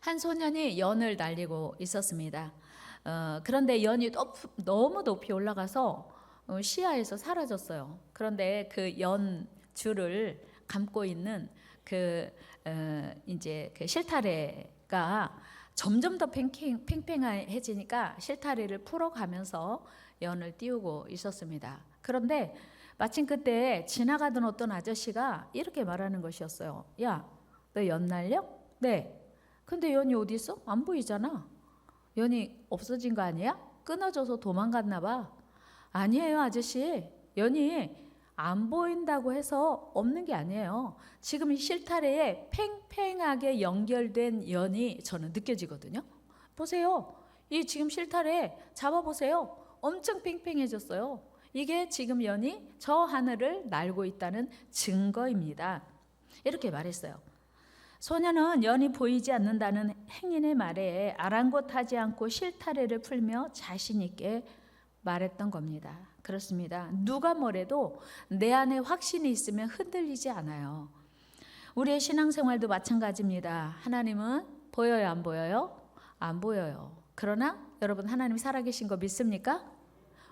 한 소년이 연을 날리고 있었습니다. 어, 그런데 연이 높, 너무 높이 올라가서 어, 시야에서 사라졌어요. 그런데 그 연 줄을 감고 있는 그 어, 이제 그 실타래가 점점 더 팽팽, 팽팽해지니까 실타래를 풀어가면서 연을 띄우고 있었습니다. 그런데 마침 그때 지나가던 어떤 아저씨가 이렇게 말하는 것이었어요. 야, 너 연 날려? 네. 근데 연이 어디 있어? 안 보이잖아. 연이 없어진 거 아니야? 끊어져서 도망갔나 봐. 아니에요, 아저씨. 연이 안 보인다고 해서 없는 게 아니에요. 지금 이 실타래에 팽팽하게 연결된 연이 저는 느껴지거든요. 보세요. 이 지금 실타래 잡아보세요. 엄청 팽팽해졌어요. 이게 지금 연이 저 하늘을 날고 있다는 증거입니다. 이렇게 말했어요. 소녀는 연이 보이지 않는다는 행인의 말에 아랑곳하지 않고 실타래를 풀며 자신 있게 말했던 겁니다. 그렇습니다. 누가 뭐래도 내 안에 확신이 있으면 흔들리지 않아요. 우리의 신앙생활도 마찬가지입니다. 하나님은 보여요, 안 보여요? 안 보여요. 그러나 여러분 하나님 살아계신 거 믿습니까?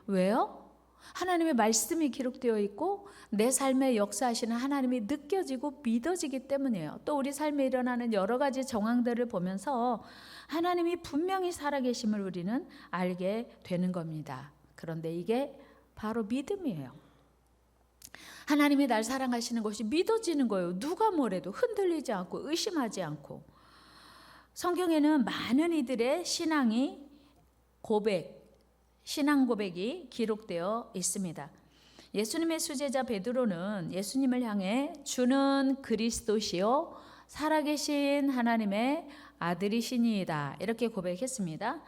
왜요? 하나님의 말씀이 기록되어 있고 내 삶에 역사하시는 하나님이 느껴지고 믿어지기 때문이에요. 또 우리 삶에 일어나는 여러 가지 정황들을 보면서 하나님이 분명히 살아계심을 우리는 알게 되는 겁니다. 그런데 이게 바로 믿음이에요. 하나님이 날 사랑하시는 것이 믿어지는 거예요. 누가 뭐래도 흔들리지 않고 의심하지 않고. 성경에는 많은 이들의 신앙이 고백, 신앙 고백이 기록되어 있습니다. 예수님의 수제자 베드로는 예수님을 향해 주는 그리스도시요 살아계신 하나님의 아들이시니이다 이렇게 고백했습니다.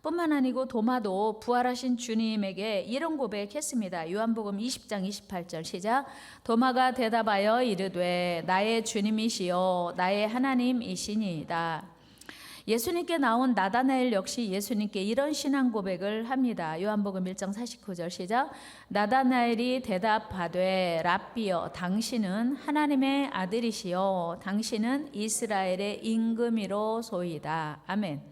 뿐만 아니고 도마도 부활하신 주님에게 이런 고백했습니다. 요한복음 20장 28절 시작. 도마가 대답하여 이르되 나의 주님이시요 나의 하나님이시니이다. 예수님께 나온 나다나엘 역시 예수님께 이런 신앙 고백을 합니다. 요한복음 1장 49절 시작. 나다나엘이 대답하되 랍비여 당신은 하나님의 아들이시요 당신은 이스라엘의 임금이로 소이다. 아멘.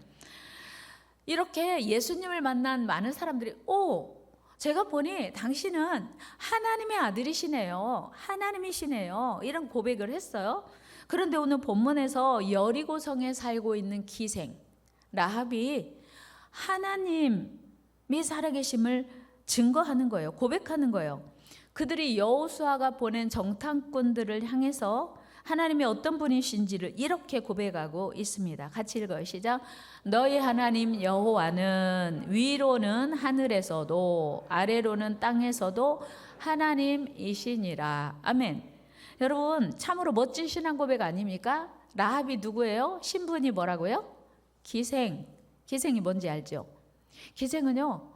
이렇게 예수님을 만난 많은 사람들이 오 제가 보니 당신은 하나님의 아들이시네요. 하나님이시네요. 이런 고백을 했어요. 그런데 오늘 본문에서 여리고 성에 살고 있는 기생 라합이 하나님이 살아계심을 증거하는 거예요. 고백하는 거예요. 그들이 여호수아가 보낸 정탐꾼들을 향해서 하나님이 어떤 분이신지를 이렇게 고백하고 있습니다. 같이 읽어요. 시작. 너희 하나님 여호와는 위로는 하늘에서도 아래로는 땅에서도 하나님이시니라. 아멘. 여러분 참으로 멋진 신앙 고백 아닙니까? 라합이 누구예요? 신분이 뭐라고요? 기생. 기생이 뭔지 알죠? 기생은요.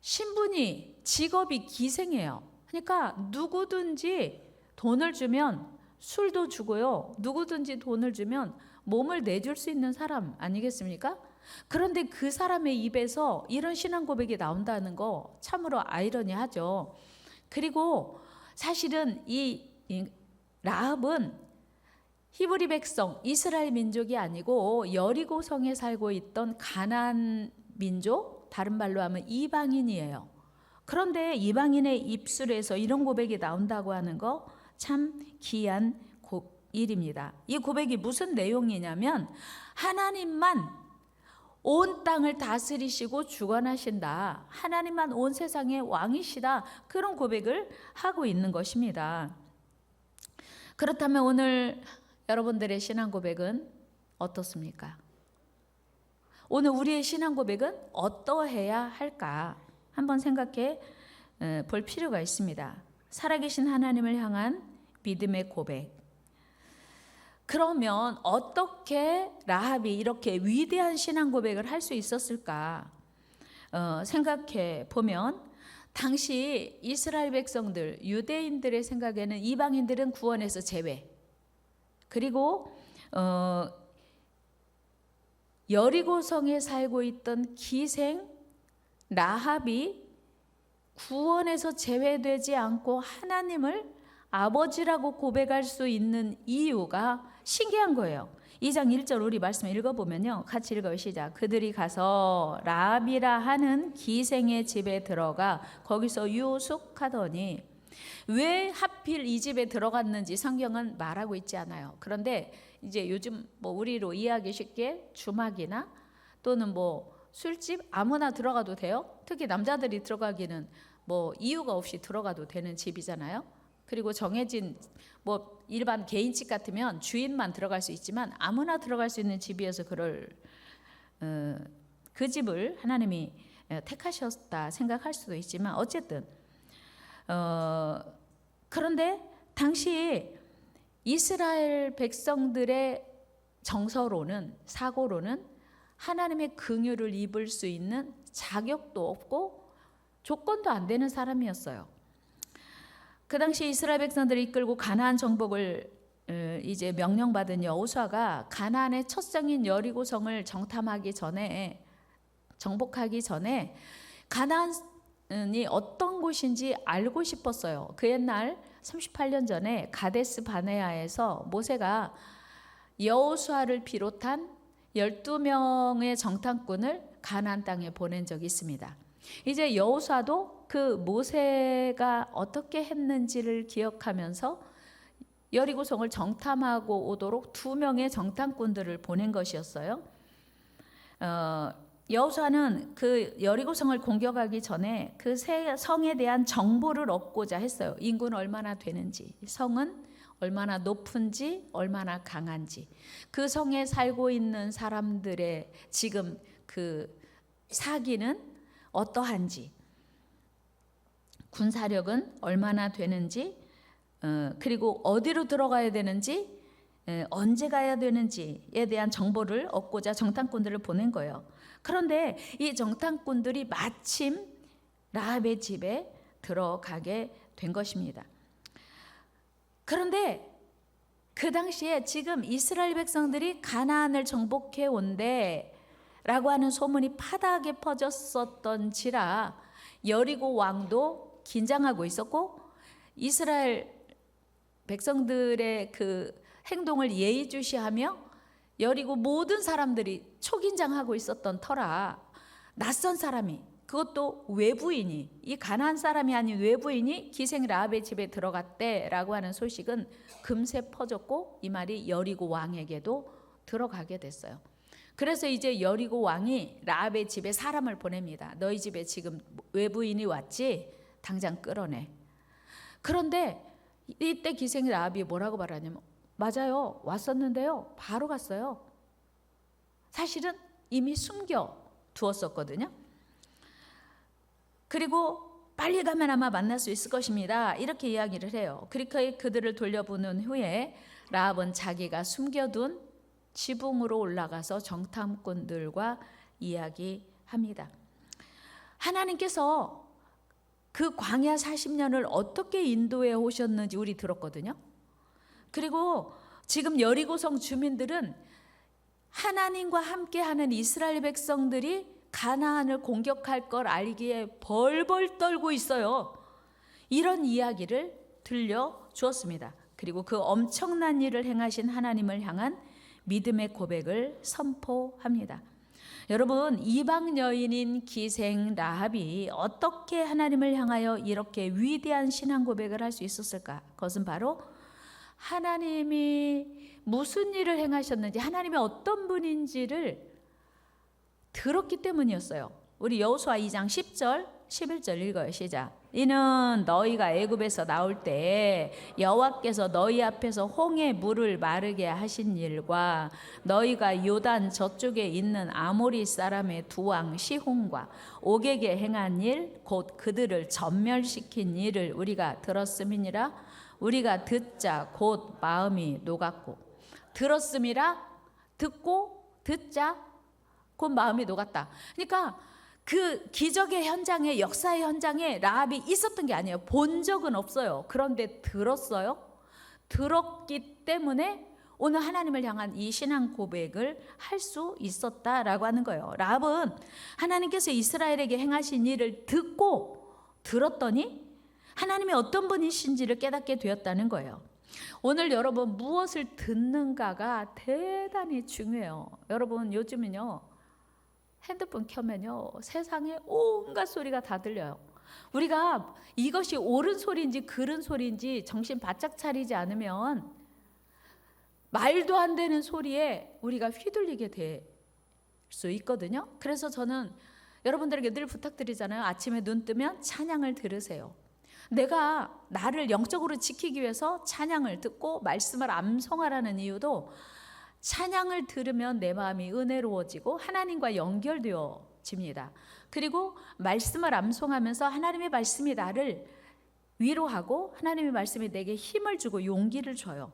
신분이 직업이 기생이에요. 그러니까 누구든지 돈을 주면 술도 주고요. 누구든지 돈을 주면 몸을 내줄 수 있는 사람 아니겠습니까? 그런데 그 사람의 입에서 이런 신앙 고백이 나온다는 거 참으로 아이러니하죠. 그리고 사실은 이, 이 라합은 히브리 백성 이스라엘 민족이 아니고 여리고 성에 살고 있던 가난 민족 다른 말로 하면 이방인이에요. 그런데 이방인의 입술에서 이런 고백이 나온다고 하는 거 참 귀한 일입니다. 이 고백이 무슨 내용이냐면 하나님만 온 땅을 다스리시고 주관하신다. 하나님만 온 세상의 왕이시다. 그런 고백을 하고 있는 것입니다. 그렇다면 오늘 여러분들의 신앙 고백은 어떻습니까? 오늘 우리의 신앙 고백은 어떠해야 할까? 한번 생각해 볼 필요가 있습니다. 살아계신 하나님을 향한 믿음의 고백. 그러면 어떻게 라합이 이렇게 위대한 신앙 고백을 할 수 있었을까? 어, 생각해 보면 당시 이스라엘 백성들, 유대인들의 생각에는 이방인들은 구원에서 제외. 그리고 어, 여리고성에 살고 있던 기생 라합이 구원에서 제외되지 않고 하나님을 아버지라고 고백할 수 있는 이유가 신기한 거예요. 2장 1절 우리 말씀 읽어보면요. 같이 읽어요. 시작. 그들이 가서 라비라 하는 기생의 집에 들어가 거기서 유숙하더니 왜 하필 이 집에 들어갔는지 성경은 말하고 있지 않아요. 그런데 이제 요즘 뭐 우리로 이해하기 쉽게 주막이나 또는 뭐 술집 아무나 들어가도 돼요. 특히 남자들이 들어가기는 뭐 이유가 없이 들어가도 되는 집이잖아요. 그리고 정해진 뭐 일반 개인집 같으면 주인만 들어갈 수 있지만 아무나 들어갈 수 있는 집이어서 그럴 어, 그 집을 하나님이 어, 택하셨다 생각할 수도 있지만 어쨌든 어, 그런데 당시 이스라엘 백성들의 정서로는 사고로는 하나님의 긍휼을 입을 수 있는 자격도 없고 조건도 안 되는 사람이었어요. 그 당시 이스라엘 백성들을 이끌고 가나안 정복을 어, 이제 명령받은 여호수아가 가나안의 첫 성인 여리고 성을 정탐하기 전에 정복하기 전에 가나안이 어떤 곳인지 알고 싶었어요. 그 옛날 38년 전에 가데스 바네아에서 모세가 여호수아를 비롯한 12명의 정탐꾼을 가나안 땅에 보낸 적이 있습니다. 이제 여호수아도 그 모세가 어떻게 했는지를 기억하면서 여리고성을 정탐하고 오도록 두 명의 정탐꾼들을 보낸 것이었어요. 어, 여호수아는 그 여리고성을 공격하기 전에 그 세 성에 대한 정보를 얻고자 했어요. 인구는 얼마나 되는지, 성은 얼마나 높은지, 얼마나 강한지, 그 성에 살고 있는 사람들의 지금 그 사기는 어떠한지, 군사력은 얼마나 되는지, 어, 그리고 어디로 들어가야 되는지, 에, 언제 가야 되는지에 대한 정보를 얻고자 정탐꾼들을 보낸 거예요. 그런데 이 정탐꾼들이 마침 라합의 집에 들어가게 된 것입니다. 그런데 그 당시에 지금 이스라엘 백성들이 가나안을 정복해 온데 라고 하는 소문이 파다하게 퍼졌었던지라 여리고 왕도 긴장하고 있었고 이스라엘 백성들의 그 행동을 예의주시하며 여리고 모든 사람들이 초긴장하고 있었던 터라 낯선 사람이 그것도 외부인이 이 가난한 사람이 아닌 외부인이 기생 라합의 집에 들어갔대라고 하는 소식은 금세 퍼졌고 이 말이 여리고 왕에게도 들어가게 됐어요. 그래서 이제 여리고 왕이 라합의 집에 사람을 보냅니다. 너희 집에 지금 외부인이 왔지? 당장 끌어내. 그런데 이때 기생 라합이 뭐라고 말하냐면 맞아요. 왔었는데요. 바로 갔어요. 사실은 이미 숨겨 두었었거든요. 그리고 빨리 가면 아마 만날 수 있을 것입니다. 이렇게 이야기를 해요. 그리고 그들을 돌려보는 후에 라합은 자기가 숨겨둔 지붕으로 올라가서 정탐꾼들과 이야기합니다. 하나님께서 그 광야 40년을 어떻게 인도해 오셨는지 우리 들었거든요. 그리고 지금 여리고성 주민들은 하나님과 함께 하는 이스라엘 백성들이 가나안을 공격할 걸 알기에 벌벌 떨고 있어요. 이런 이야기를 들려 주었습니다. 그리고 그 엄청난 일을 행하신 하나님을 향한 믿음의 고백을 선포합니다. 여러분 이방 여인인 기생 라합이 어떻게 하나님을 향하여 이렇게 위대한 신앙 고백을 할 수 있었을까? 그것은 바로 하나님이 무슨 일을 행하셨는지 하나님이 어떤 분인지를 들었기 때문이었어요. 우리 여호수아 2장 10절 11절 읽어요. 시작. 이는 너희가 애굽에서 나올 때 여호와께서 너희 앞에서 홍해 물을 마르게 하신 일과 너희가 요단 저쪽에 있는 아모리 사람의 두 왕 시홍과 옥에게 행한 일 곧 그들을 전멸시킨 일을 우리가 들었음이니라 우리가 듣자 곧 마음이 녹았고 들었음이라 듣고 듣자 곧 마음이 녹았다. 그러니까 그 기적의 현장에 역사의 현장에 라합이 있었던 게 아니에요. 본 적은 없어요. 그런데 들었어요. 들었기 때문에 오늘 하나님을 향한 이 신앙 고백을 할 수 있었다라고 하는 거예요. 라합은 하나님께서 이스라엘에게 행하신 일을 듣고 들었더니 하나님이 어떤 분이신지를 깨닫게 되었다는 거예요. 오늘 여러분 무엇을 듣는가가 대단히 중요해요. 여러분 요즘은요 핸드폰 켜면요 세상에 온갖 소리가 다 들려요. 우리가 이것이 옳은 소리인지 그른 소리인지 정신 바짝 차리지 않으면 말도 안 되는 소리에 우리가 휘둘리게 될 수 있거든요. 그래서 저는 여러분들에게 늘 부탁드리잖아요. 아침에 눈 뜨면 찬양을 들으세요. 내가 나를 영적으로 지키기 위해서 찬양을 듣고 말씀을 암송하라는 이유도 찬양을 들으면 내 마음이 은혜로워지고 하나님과 연결되어집니다. 그리고 말씀을 암송하면서 하나님의 말씀이 나를 위로하고 하나님의 말씀이 내게 힘을 주고 용기를 줘요.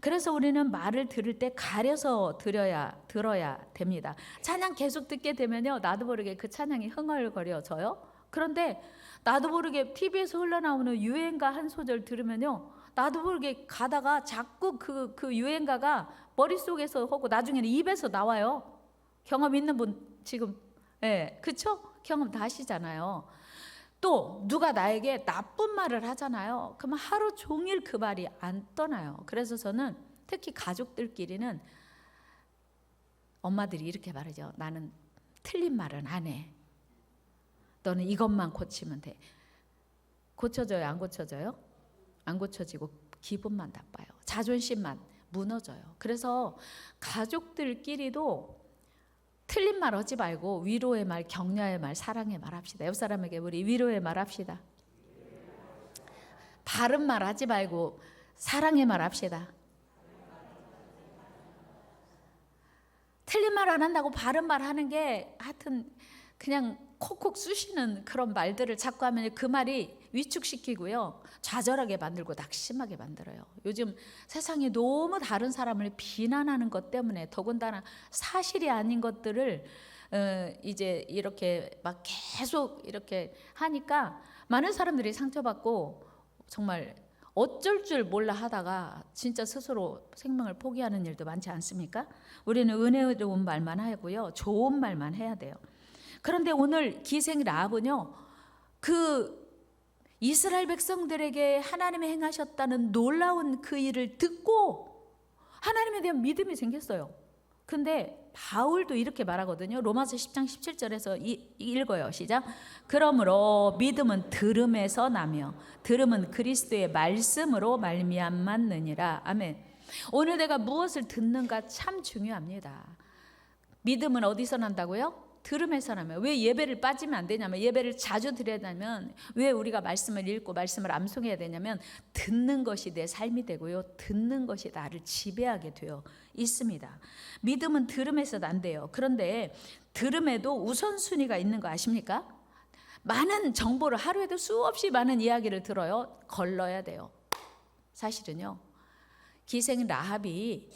그래서 우리는 말을 들을 때 가려서 들어야 들어야 됩니다. 찬양 계속 듣게 되면요, 나도 모르게 그 찬양이 흥얼거려져요. 그런데 나도 모르게 TV에서 흘러나오는 유행가 한 소절 들으면요, 나도 모르게 가다가 자꾸 그, 그 유행가가 머릿속에서 하고 나중에는 입에서 나와요. 경험 있는 분 지금, 예, 그쵸? 경험 다 하시잖아요. 또 누가 나에게 나쁜 말을 하잖아요. 그러면 하루 종일 그 말이 안 떠나요. 그래서 저는 특히 가족들끼리는 엄마들이 이렇게 말하죠. 나는 틀린 말은 안 해. 너는 이것만 고치면 돼. 고쳐져요? 안 고쳐져요? 안 고쳐지고 기분만 나빠요. 자존심만 무너져요. 그래서 가족들끼리도 틀린 말 하지 말고 위로의 말, 격려의 말, 사랑의 말 합시다. 옆 사람에게 우리 위로의 말 합시다. 바른 말 하지 말고 사랑의 말 합시다. 틀린 말 안 한다고 바른 말 하는 게 하여튼 그냥 콕콕 쑤시는 그런 말들을 자꾸 하면 그 말이 위축시키고요. 좌절하게 만들고 낙심하게 만들어요. 요즘 세상이 너무 다른 사람을 비난하는 것 때문에 더군다나 사실이 아닌 것들을 어, 이제 이렇게 막 계속 이렇게 하니까 많은 사람들이 상처받고 정말 어쩔 줄 몰라 하다가 진짜 스스로 생명을 포기하는 일도 많지 않습니까? 우리는 은혜로운 말만 하고요. 좋은 말만 해야 돼요. 그런데 오늘 기생 라합은요. 그 이스라엘 백성들에게 하나님이 행하셨다는 놀라운 그 일을 듣고 하나님에 대한 믿음이 생겼어요. 근데 바울도 이렇게 말하거든요. 로마서 10장 17절에서 이, 읽어요. 시작. 그러므로 믿음은 들음에서 나며 들음은 그리스도의 말씀으로 말미암았느니라. 아멘. 오늘 내가 무엇을 듣는가 참 중요합니다. 믿음은 어디서 난다고요? 들음에서 나면 왜 예배를 빠지면 안 되냐면 예배를 자주 드려야 되냐면 왜 우리가 말씀을 읽고 말씀을 암송해야 되냐면 듣는 것이 내 삶이 되고요. 듣는 것이 나를 지배하게 되어 있습니다. 믿음은 들음에서 난대요. 그런데 들음에도 우선순위가 있는 거 아십니까? 많은 정보를 하루에도 수없이 많은 이야기를 들어요. 걸러야 돼요. 사실은요. 기생 라합이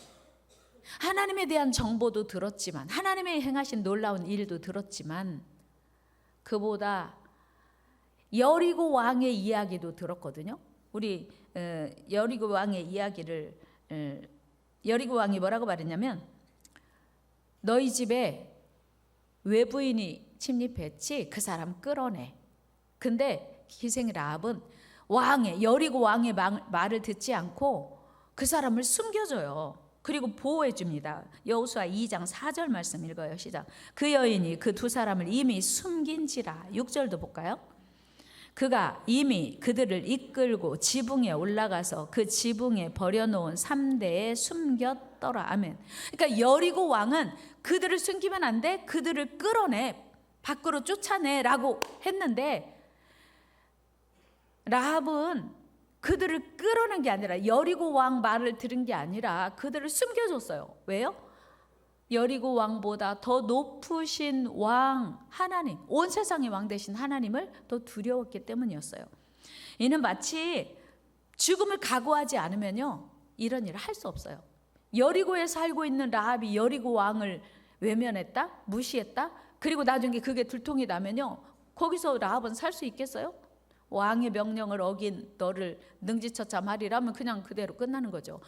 하나님에 대한 정보도 들었지만 하나님의 행하신 놀라운 일도 들었지만 그보다 여리고 왕의 이야기도 들었거든요. 우리 어, 여리고 왕의 이야기를 어, 여리고 왕이 뭐라고 말했냐면 너희 집에 외부인이 침입했지 그 사람 끌어내. 근데 기생 라합은 왕의 여리고 왕의 말을 듣지 않고 그 사람을 숨겨줘요. 그리고 보호해 줍니다. 여호수아 2장 4절 말씀 읽어요. 시작. 그 여인이 그 두 사람을 이미 숨긴지라. 6절도 볼까요? 그가 이미 그들을 이끌고 지붕에 올라가서 그 지붕에 버려놓은 3대에 숨겼더라. 아멘. 그러니까 여리고 왕은 그들을 숨기면 안 돼. 그들을 끌어내. 밖으로 쫓아내라고 했는데 라합은 그들을 끌어낸 게 아니라 여리고 왕 말을 들은 게 아니라 그들을 숨겨줬어요. 왜요? 여리고 왕보다 더 높으신 왕 하나님, 온 세상의 왕 되신 하나님을 더 두려웠기 때문이었어요. 이는 마치 죽음을 각오하지 않으면요 이런 일을 할 수 없어요. 여리고에 살고 있는 라합이 여리고 왕을 외면했다, 무시했다. 그리고 나중에 그게 들통이 나면요 거기서 라합은 살 수 있겠어요? 왕의 명령을 어긴 너를 능지처참하리라면 그냥 그대로 끝나는 거죠.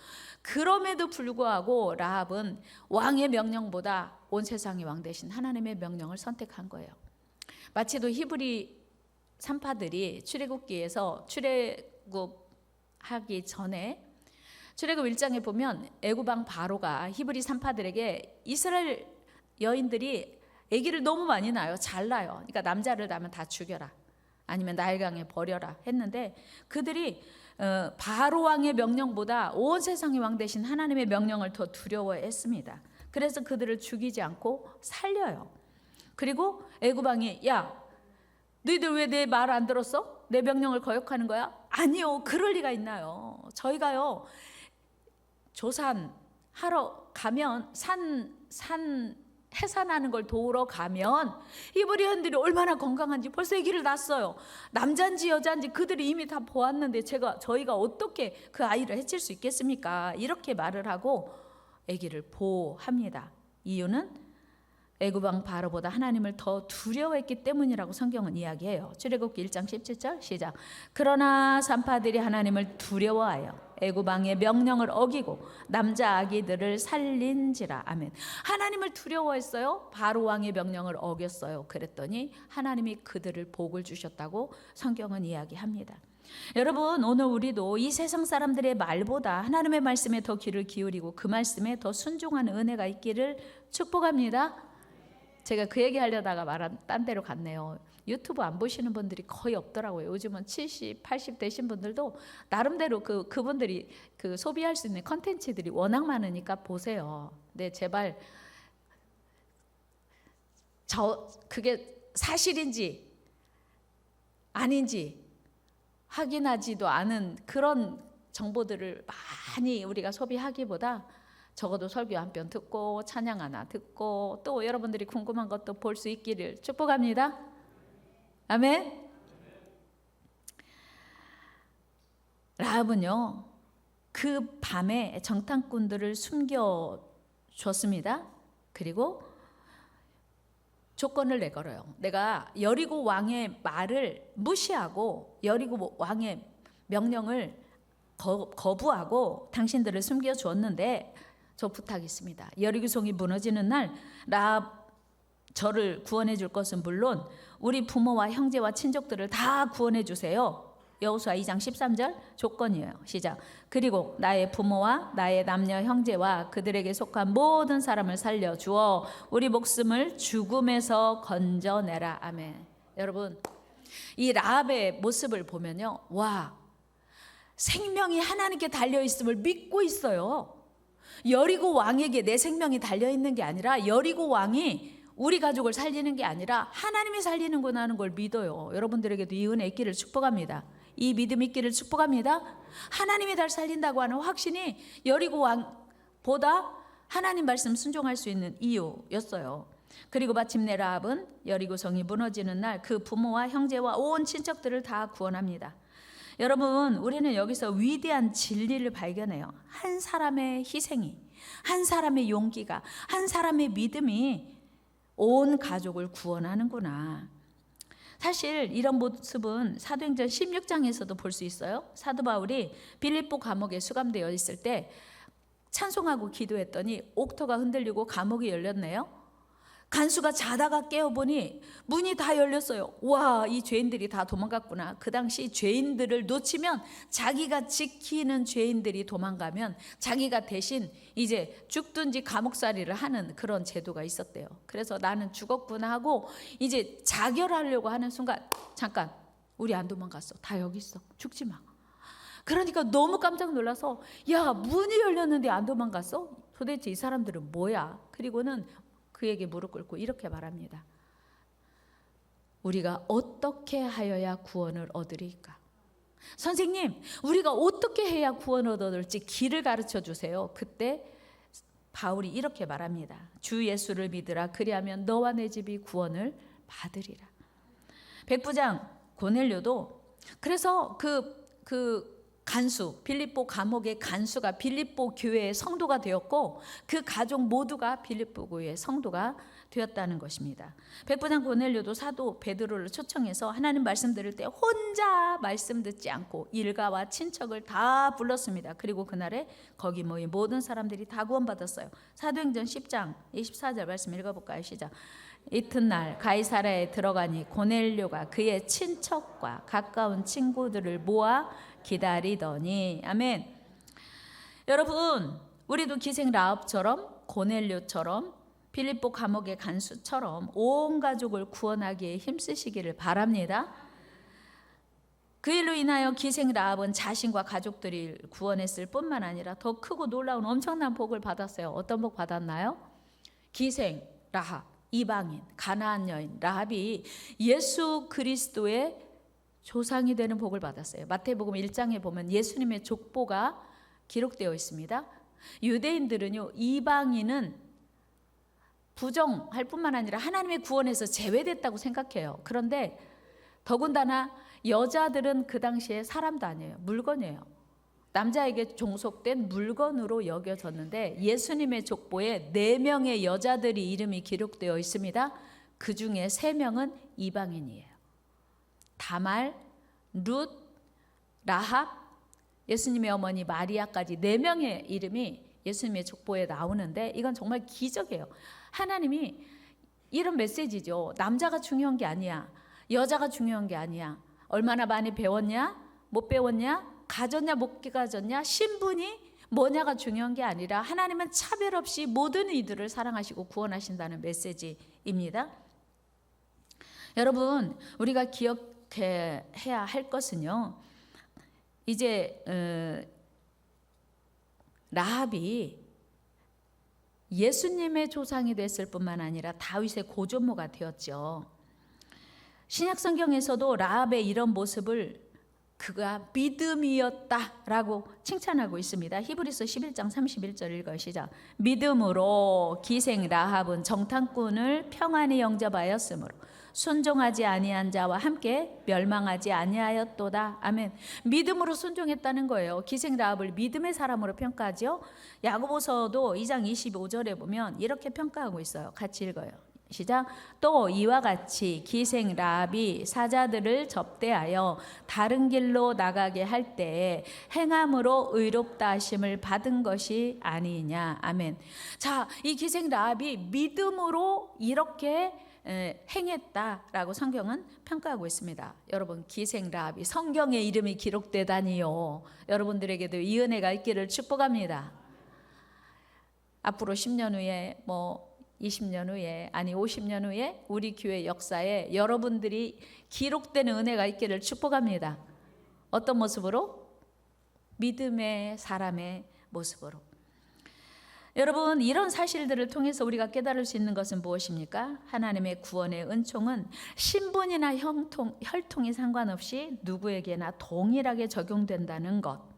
그럼에도 불구하고 라합은 왕의 명령보다 온 세상의 왕 대신 하나님의 명령을 선택한 거예요. 마치도 히브리 산파들이 출애굽기에서 출애굽하기 전에 출애굽 1장에 보면 애굽왕 바로가 히브리 산파들에게 이스라엘 여인들이 아기를 너무 많이 낳아요. 잘 낳아요. 그러니까 남자를 낳으면 다 죽여라. 아니면 나일강에 버려라 했는데 그들이 어, 바로 왕의 명령보다 온 세상의 왕 대신 하나님의 명령을 더 두려워했습니다. 그래서 그들을 죽이지 않고 살려요. 그리고 애굽 왕이 야 너희들 왜 내 말 안 들었어? 내 명령을 거역하는 거야? 아니요. 그럴 리가 있나요? 저희가요. 조산 하러 가면 산 산 해산하는 걸 도우러 가면 히브리언들이 얼마나 건강한지 벌써 아기를 낳았어요. 남자인지 여자인지 그들이 이미 다 보았는데 제가 저희가 어떻게 그 아이를 해칠 수 있겠습니까? 이렇게 말을 하고 아기를 보호합니다. 이유는 애굽 왕 바로보다 하나님을 더 두려워했기 때문이라고 성경은 이야기해요. 출애굽기 1장 17절 시작. 그러나 산파들이 하나님을 두려워하여 애굽 왕의 명령을 어기고 남자 아기들을 살린지라. 아멘. 하나님을 두려워했어요. 바로 왕의 명령을 어겼어요. 그랬더니 하나님이 그들을 복을 주셨다고 성경은 이야기합니다. 여러분 오늘 우리도 이 세상 사람들의 말보다 하나님의 말씀에 더 귀를 기울이고 그 말씀에 더 순종하는 은혜가 있기를 축복합니다. 제가 그 얘기 하려다가 말한 딴 데로 갔네요. 유튜브 안 보시는 분들이 거의 없더라고요. 요즘은 70, 80 되신 분들도 나름대로 그 그분들이 그 소비할 수 있는 컨텐츠들이 워낙 많으니까 보세요. 네, 제발 저 그게 사실인지 아닌지 확인하지도 않은 그런 정보들을 많이 우리가 소비하기보다 적어도 설교 한 편 듣고 찬양 하나 듣고 또 여러분들이 궁금한 것도 볼 수 있기를 축복합니다. 아멘. 라합은요 그 밤에 정탐꾼들을 숨겨 줬습니다. 그리고 조건을 내걸어요. 내가 여리고 왕의 말을 무시하고 여리고 왕의 명령을 거, 거부하고 당신들을 숨겨 주었는데 저 부탁 있습니다. 여리고 성이 무너지는 날 라합 저를 구원해 줄 것은 물론 우리 부모와 형제와 친족들을 다 구원해 주세요. 여호수아 2장 13절 조건이에요. 시작. 그리고 나의 부모와 나의 남녀 형제와 그들에게 속한 모든 사람을 살려 주어 우리 목숨을 죽음에서 건져내라. 아멘. 여러분 이 라합의 모습을 보면요. 와. 생명이 하나님께 달려 있음을 믿고 있어요. 여리고 왕에게 내 생명이 달려 있는 게 아니라 여리고 왕이 우리 가족을 살리는 게 아니라 하나님이 살리는구나 하는 걸 믿어요. 여러분들에게도 이 은혜 있기를 축복합니다. 이 믿음 있기를 축복합니다. 하나님이 날 살린다고 하는 확신이 여리고 왕보다 하나님 말씀 순종할 수 있는 이유였어요. 그리고 마침내 라합은 여리고 성이 무너지는 날 그 부모와 형제와 온 친척들을 다 구원합니다. 여러분, 우리는 여기서 위대한 진리를 발견해요. 한 사람의 희생이, 한 사람의 용기가, 한 사람의 믿음이 온 가족을 구원하는구나. 사실 이런 모습은 사도행전 16장에서도 볼 수 있어요. 사도 바울이 빌립보 감옥에 수감되어 있을 때 찬송하고 기도했더니 옥토가 흔들리고 감옥이 열렸네요. 간수가 자다가 깨어보니 문이 다 열렸어요. 와, 이 죄인들이 다 도망갔구나. 그 당시 죄인들을 놓치면 자기가 지키는 죄인들이 도망가면 자기가 대신 이제 죽든지 감옥살이를 하는 그런 제도가 있었대요. 그래서 나는 죽었구나 하고 이제 자결하려고 하는 순간 잠깐 우리 안 도망갔어. 다 여기 있어. 죽지 마. 그러니까 너무 깜짝 놀라서 야 문이 열렸는데 안 도망갔어? 도대체 이 사람들은 뭐야? 그리고는 그에게 무릎 꿇고 이렇게 말합니다. 우리가 어떻게 하여야 구원을 얻으리까? 선생님, 우리가 어떻게 해야 구원을 얻을지 길을 가르쳐 주세요. 그때 바울이 이렇게 말합니다. 주 예수를 믿으라. 그리하면 너와 내 집이 구원을 받으리라. 백부장 고넬료도 그래서 그, 그 간수 빌립보 감옥의 간수가 빌립보 교회의 성도가 되었고 그 가족 모두가 빌립보 교회의 성도가 되었다는 것입니다. 백부장 고넬료도 사도 베드로를 초청해서 하나님 말씀 들을 때 혼자 말씀 듣지 않고 일가와 친척을 다 불렀습니다. 그리고 그날에 거기 모인 모든 사람들이 다 구원받았어요. 사도행전 10장 24절 말씀 읽어볼까요? 시작. 이튿날 가이사라에 들어가니 고넬료가 그의 친척과 가까운 친구들을 모아 기다리더니 아멘. 여러분, 우리도 기생 라합처럼 고넬료처럼 빌립보 감옥의 간수처럼 온 가족을 구원하기에 힘쓰시기를 바랍니다. 그 일로 인하여 기생 라합은 자신과 가족들이 구원했을 뿐만 아니라 더 크고 놀라운 엄청난 복을 받았어요. 어떤 복 받았나요? 기생 라합, 이방인, 가나안 여인 라합이 예수 그리스도의 조상이 되는 복을 받았어요. 마태복음 1장에 보면 예수님의 족보가 기록되어 있습니다. 유대인들은요, 이방인은 부정할 뿐만 아니라 하나님의 구원에서 제외됐다고 생각해요. 그런데 더군다나 여자들은 그 당시에 사람도 아니에요. 물건이에요. 남자에게 종속된 물건으로 여겨졌는데 예수님의 족보에 네 명의 여자들이 이름이 기록되어 있습니다. 그 중에 세 명은 이방인이에요. 다말, 룻, 라합, 예수님의 어머니 마리아까지 네 명의 이름이 예수님의 족보에 나오는데 이건 정말 기적이에요. 하나님이 이런 메시지죠. 남자가 중요한 게 아니야. 여자가 중요한 게 아니야. 얼마나 많이 배웠냐? 못 배웠냐? 가졌냐? 못 가졌냐? 신분이 뭐냐가 중요한 게 아니라 하나님은 차별 없이 모든 이들을 사랑하시고 구원하신다는 메시지입니다. 여러분, 우리가 기억 해야 할 것은요. 이제 어, 라합이 예수님의 조상이 됐을 뿐만 아니라 다윗의 고조모가 되었죠. 신약 성경에서도 라합의 이런 모습을 그가 믿음이었다라고 칭찬하고 있습니다. 히브리서 11장 31절 읽어 시작. 믿음으로 기생 라합은 정탐꾼을 평안히 영접하였으므로 순종하지 아니한 자와 함께 멸망하지 아니하였도다. 아멘. 믿음으로 순종했다는 거예요. 기생 라합을 믿음의 사람으로 평가하죠. 야고보서도 2장 25절에 보면 이렇게 평가하고 있어요. 같이 읽어요. 시작. 또 이와 같이 기생 라합이 사자들을 접대하여 다른 길로 나가게 할 때에 행함으로 의롭다 하심을 받은 것이 아니냐. 아멘. 자, 이 기생 라합이 믿음으로 이렇게 에, 행했다라고 성경은 평가하고 있습니다. 여러분 기생 라합이 성경의 이름이 기록되다니요. 여러분들에게도 이 은혜가 있기를 축복합니다. 앞으로 10년 후에 뭐 20년 후에 아니 50년 후에 우리 교회 역사에 여러분들이 기록되는 은혜가 있기를 축복합니다. 어떤 모습으로? 믿음의 사람의 모습으로. 여러분 이런 사실들을 통해서 우리가 깨달을 수 있는 것은 무엇입니까? 하나님의 구원의 은총은 신분이나 형통, 혈통이 상관없이 누구에게나 동일하게 적용된다는 것.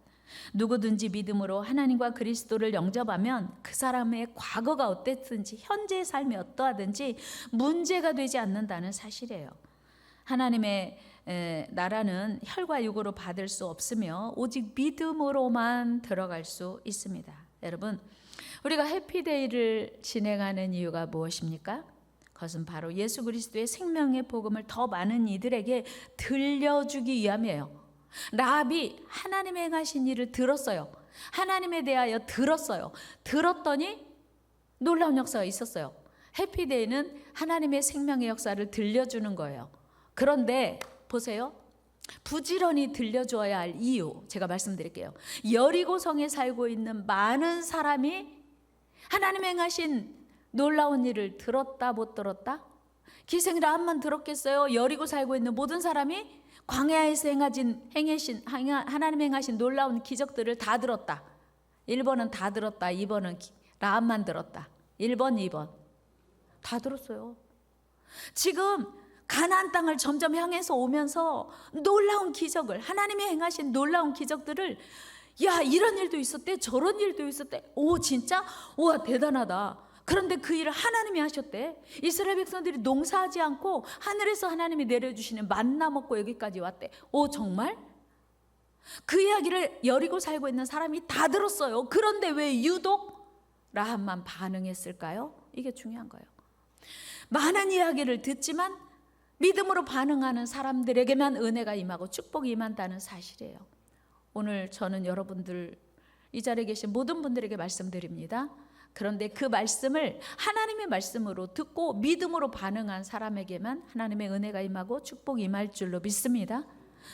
누구든지 믿음으로 하나님과 그리스도를 영접하면 그 사람의 과거가 어땠든지 현재의 삶이 어떠하든지 문제가 되지 않는다는 사실이에요. 하나님의 에, 나라는 혈과 육으로 받을 수 없으며 오직 믿음으로만 들어갈 수 있습니다. 여러분, 우리가 해피데이를 진행하는 이유가 무엇입니까? 그것은 바로 예수 그리스도의 생명의 복음을 더 많은 이들에게 들려주기 위함이에요. 라합이 하나님의 행하신 일을 들었어요. 하나님에 대하여 들었어요. 들었더니 놀라운 역사가 있었어요. 해피데이는 하나님의 생명의 역사를 들려주는 거예요. 그런데 보세요. 부지런히 들려줘야 할 이유 제가 말씀드릴게요. 여리고성에 살고 있는 많은 사람이 하나님 행하신 놀라운 일을 들었다 못 들었다? 기생이라 한만 들었겠어요? 여리고 살고 있는 모든 사람이 광야에서 행하신 행하신 하나님 행하신 놀라운 기적들을 다 들었다. 1번은 다 들었다. 2번은 라함만 들었다. 1번, 2번. 다 들었어요. 지금 가나안 땅을 점점 향해서 오면서 놀라운 기적을 하나님이 행하신 놀라운 기적들을 야 이런 일도 있었대 저런 일도 있었대 오 진짜 와 대단하다 그런데 그 일을 하나님이 하셨대. 이스라엘 백성들이 농사하지 않고 하늘에서 하나님이 내려주시는 만나 먹고 여기까지 왔대. 오, 정말? 그 이야기를 여리고 살고 있는 사람이 다 들었어요. 그런데 왜 유독 라함만 반응했을까요? 이게 중요한 거예요. 많은 이야기를 듣지만 믿음으로 반응하는 사람들에게만 은혜가 임하고 축복이 임한다는 사실이에요. 오늘 저는 여러분들 이 자리에 계신 모든 분들에게 말씀드립니다. 그런데 그 말씀을 하나님의 말씀으로 듣고 믿음으로 반응한 사람에게만 하나님의 은혜가 임하고 축복이 임할 줄로 믿습니다.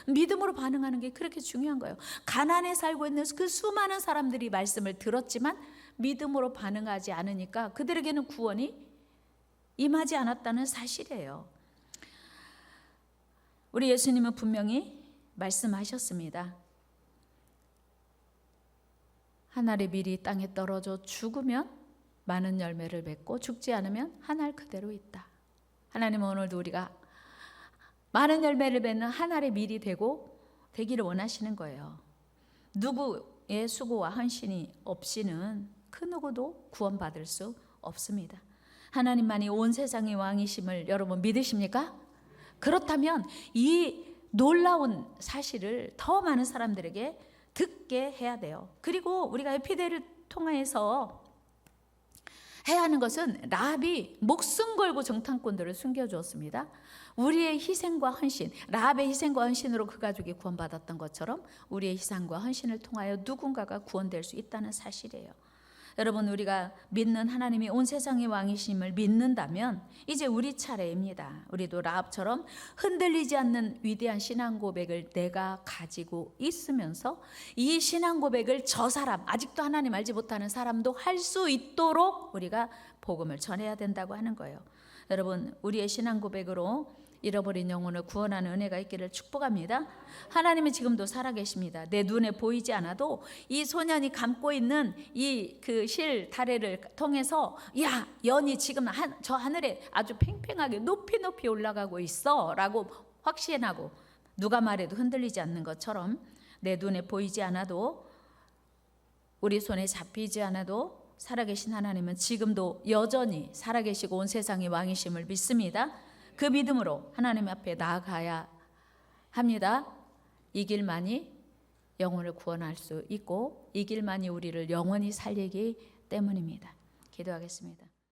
믿음으로 반응하는 게 그렇게 중요한 거예요. 가난에 살고 있는 그 수많은 사람들이 말씀을 들었지만 믿음으로 반응하지 않으니까 그들에게는 구원이 임하지 않았다는 사실이에요. 우리 예수님은 분명히 말씀하셨습니다. 한 알의 밀이 땅에 떨어져 죽으면 많은 열매를 맺고 죽지 않으면 한 알 그대로 있다. 하나님은 오늘도 우리가 많은 열매를 맺는 한 알의 밀이 되고 되기를 원하시는 거예요. 누구의 수고와 헌신이 없이는 그 누구도 구원받을 수 없습니다. 하나님만이 온 세상의 왕이심을 여러분 믿으십니까? 그렇다면 이 놀라운 사실을 더 많은 사람들에게 듣게 해야 돼요. 그리고 우리가 에피데를 통해서 해야 하는 것은 라합이 목숨 걸고 정탐꾼들을 숨겨주었습니다. 우리의 희생과 헌신, 라합의 희생과 헌신으로 그 가족이 구원받았던 것처럼 우리의 희생과 헌신을 통하여 누군가가 구원될 수 있다는 사실이에요. 여러분 우리가 믿는 하나님이 온 세상의 왕이심을 믿는다면 이제 우리 차례입니다. 우리도 라합처럼 흔들리지 않는 위대한 신앙 고백을 내가 가지고 있으면서 이 신앙 고백을 저 사람 아직도 하나님 알지 못하는 사람도 할 수 있도록 우리가 복음을 전해야 된다고 하는 거예요. 여러분 우리의 신앙 고백으로 잃어버린 영혼을 구원하는 은혜가 있기를 축복합니다. 하나님은 지금도 살아계십니다. 내 눈에 보이지 않아도 이 소년이 감고 있는 이 그 실 다래를 통해서 야 연이 지금 한, 저 하늘에 아주 팽팽하게 높이 높이 올라가고 있어라고 확신하고 누가 말해도 흔들리지 않는 것처럼 내 눈에 보이지 않아도 우리 손에 잡히지 않아도 살아계신 하나님은 지금도 여전히 살아계시고 온 세상의 왕이심을 믿습니다. 그 믿음으로 하나님 앞에 나아가야 합니다. 이 길만이 영혼을 구원할 수 있고 이 길만이 우리를 영원히 살리기 때문입니다. 기도하겠습니다.